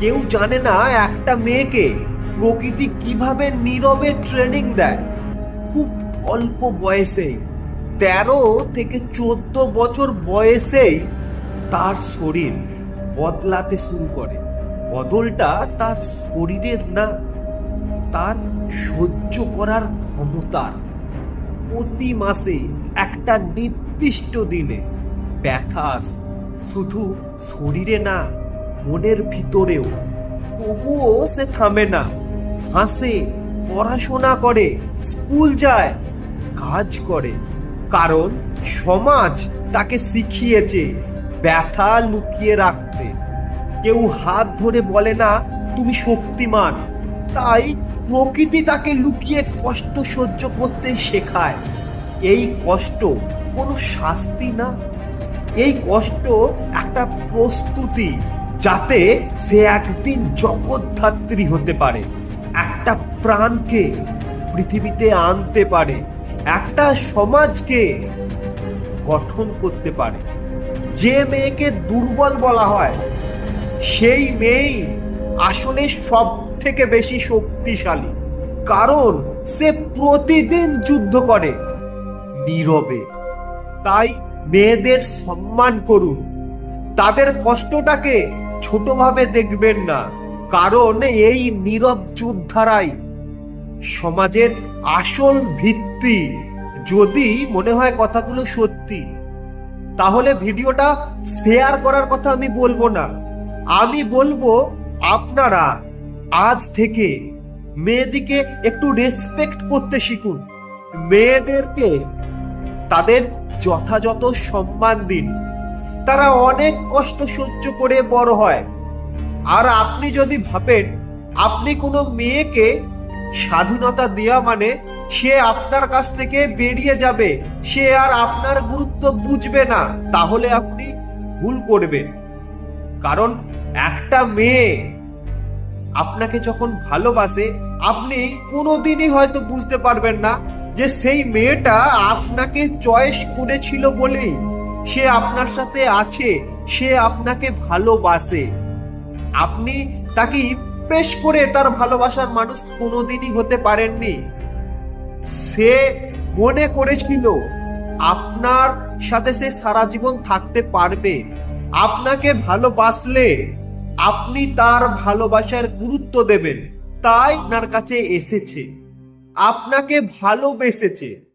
কেউ জানে না একটা মেয়েকে প্রকৃতি কীভাবে নীরবে ট্রেনিং দেয়। খুব অল্প বয়সেই, তেরো থেকে চোদ্দ বছর বয়সেই তার শরীর বদলাতে শুরু করে। বদলটা তার শরীরের না, তার সহ্য করার ক্ষমতার। প্রতি মাসে একটা নির্দিষ্ট দিনে ব্যথা শুধু শরীরে না মনের ভিতরেও। তবুও সে থামে না। হাসে, পড়াশোনা করে, স্কুল যায়, কাজ করে। কারণ সমাজ তাকে শিখিয়েছে ব্যথা লুকিয়ে রাখতে। কেউ হাত ধরে বলে না, তুমি শক্তিমান। তাই প্রকৃতি তাকে লুকিয়ে কষ্ট সহ্য করতে শেখায়। এই কষ্ট কোনো শাস্তি না। এই কষ্ট একটা প্রস্তুতি। যাতে সে একদিন জগৎধাত্রী হতে পারে। একটা প্রাণকে পৃথিবীতে আনতে পারে। একটা সমাজকে গঠন করতে পারে। যে মেয়েকে দুর্বল বলা হয়, সেই মেয়েই আসলে সব থেকে বেশি শক্তিশালী। কারণ সে প্রতিদিন যুদ্ধ করে নীরবে। তাই মেয়েদের সম্মান করুন। তাদের কষ্টটাকে ছোটভাবে দেখবেন না। কারণ এই নীরব যোদ্ধারাই সমাজের আসল ভিত্তি। যদি মনে হয় কথাগুলো সত্যি, তাহলে ভিডিওটা শেয়ার করার কথা আমি বলব না। আমি বলব আপনারা আজ থেকে মেয়েদিকে একটু রেসপেক্ট করতে শিখুন। মেয়েদেরকে তাদের যথাযথ সম্মান দিন। তারা অনেক কষ্ট সহ্য করে বড় হয়। আর আপনি যদি ভাবেন, আপনি কোনো মেয়েকে স্বাধীনতা দেওয়া মানে সে আপনার কাছ থেকে বেরিয়ে যাবে, সে আর আপনার গুরুত্ব বুঝবে না, তাহলে আপনি ভুল করবেন। কারণ একটা মেয়ে আপনাকে যখন ভালোবাসে, আপনি কোনোদিনই হয়তো বুঝতে পারবেন না যে সেই মেয়েটা আপনাকে চয়েস করেছিল বলেই। সে আপনার সাথে আছে, সে আপনাকে ভালোবাসে। আপনি তাকে ইমপ্রেস করে তার ভালোবাসার মানুষ কোনোদিনই হতে পারেননি। সে মনে করেছিল, আপনার সাথে সে সারা জীবন থাকতে পারবে। আপনাকে ভালোবাসলে আপনি তার ভালোবাসার গুরুত্ব দেবেন। তাই আপনার কাছে এসেছে। আপনাকে ভালোবেসেছে।